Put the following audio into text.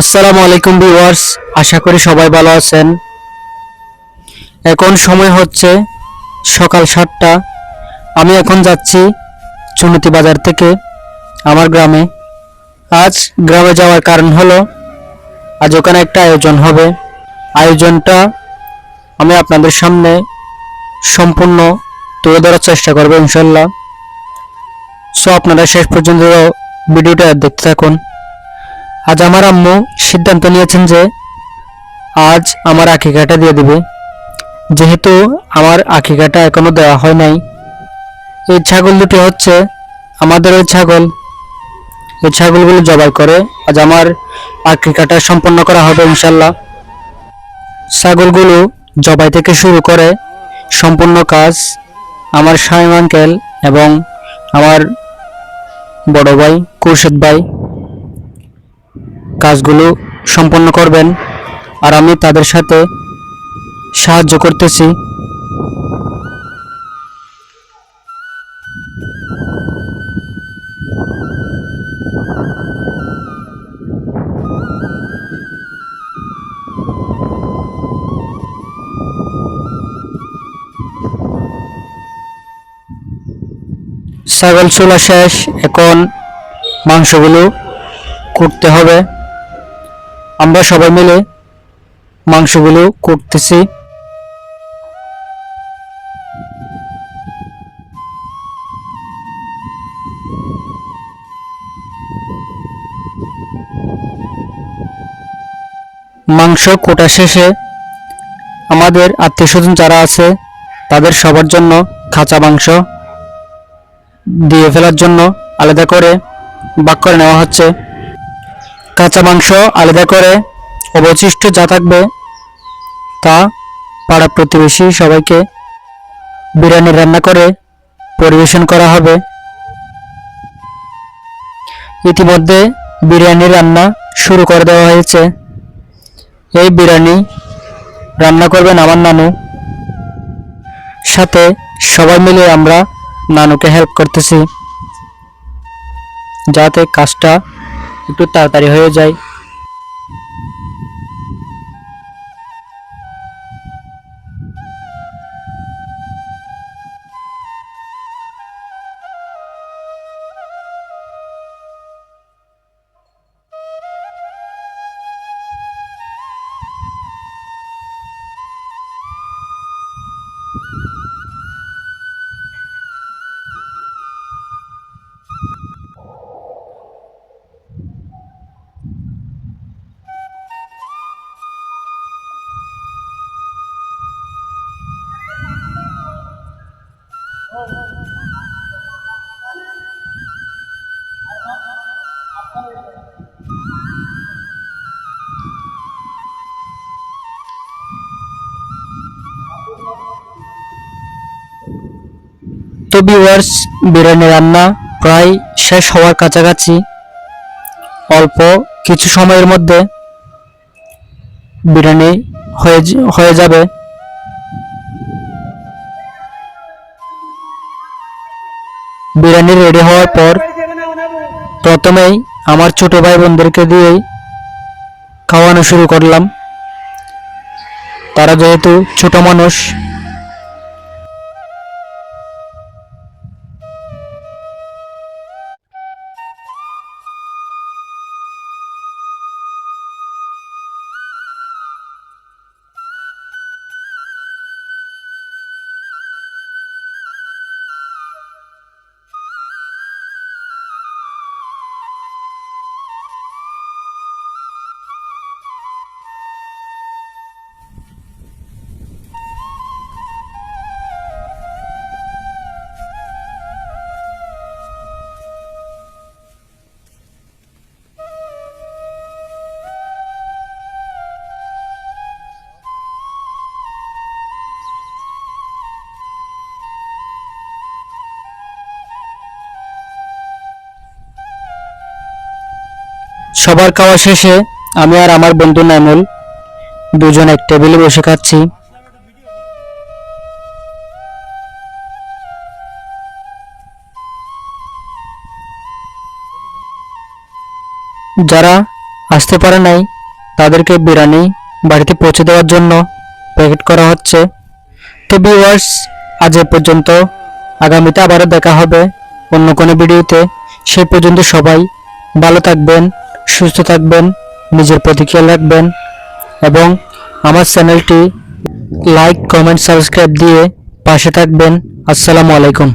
আসসালামু আলাইকুম ভিউয়ার্স, আশা করি সবাই ভালো আছেন। এখন সময় হচ্ছে সকাল সাতটা। আমি এখন যাচ্ছি চুনতি বাজার থেকে আমার গ্রামে। আজ গ্রামে যাওয়ার কারণ হলো, আজ ওখানে একটা আয়োজন হবে। আয়োজনটা আমি আপনাদের সামনে সম্পূর্ণ তুলে ধরার চেষ্টা করব ইনশাল্লাহ। সো আপনারা শেষ পর্যন্ত ভিডিওটা দেখতে থাকুন। আজ আমার আম্মু সিদ্ধান্ত নিয়েছেন যে আজ আমার আকিকাটা দিয়ে দিবে। যেহেতু আমার আকিকাটা এখনও দেওয়া হয় নাই। এই ছাগল দুটি হচ্ছে আমাদের ওই ছাগল। এই ছাগলগুলো জবাই করে আজ আমার আকিকাটা সম্পন্ন করা হবে ইনশাল্লাহ। ছাগলগুলো জবাই থেকে শুরু করে সম্পূর্ণ কাজ আমার শাহিম আঙ্কেল এবং আমার বড় ভাই কৌশিক ভাই কাজগুলো সম্পন্ন করবেন আর আমি তাদের সাথে সাহায্য করতেছি। ছাগল চুলা শেষ, এখন মাংসগুলো কুটতে হবে। আমরা সবাই মিলে মাংসগুলো করতেছি মাংস কোটা শেষে আমাদের আত্মীয় স্বজন যারা আছে, তাদের সবার জন্য খাঁচা মাংস। দিয়ে ফেলার জন্য আলাদা করে বাক করে নেওয়া হচ্ছে। কাঁচা মাংস আলাদা করে অবশিষ্ট যা থাকবে তা পাড়া প্রতিবেশী সবাইকে বিরিয়ানি রান্না করে পরিবেশন করা হবে। ইতিমধ্যে বিরিয়ানি রান্না শুরু করে দেওয়া হয়েছে। এই বিরিয়ানি রান্না করবেন আমার নানু। সাথে সবাই মিলে আমরা নানুকে হেল্প করতেছি। যাতে কাজটা একটু তাড়াতাড়ি হয়ে যায়। তো ভিউয়ার্স বিরিয়ানি রান্না প্রায় শেষ হওয়ার কাছাকাছি। অল্প কিছু সময়ের মধ্যে বিরিয়ানি হয়ে হয়ে যাবে। বিরিয়ানি রেডি হওয়ার পর প্রথমেই আমার ছোট ভাই বোনদেরকে দিয়েই খাওয়ানো শুরু করলাম। তারা যেহেতু ছোট মানুষ সবার খাওয়া শেষে আমি আর আমার বন্ধু নাইমুল দুজন এক টেবিলে বসে খাচ্ছি। যারা আসতে পারে নাই, তাদেরকে বিরিয়ানি বাড়িতে পৌঁছে দেওয়ার জন্য প্যাকেট করা হচ্ছে। তো ভিউয়ার্স আজ এ পর্যন্ত। আগামীতে আবারও দেখা হবে অন্য কোনো ভিডিওতে সেই পর্যন্ত সবাই ভালো থাকবেন। সুস্থ থাকবেন, নিজের প্রতি খেয়াল রাখবেন এবং আমার চ্যানেলটি লাইক কমেন্ট সাবস্ক্রাইব দিয়ে পাশে থাকবেন। আসসালামু আলাইকুম।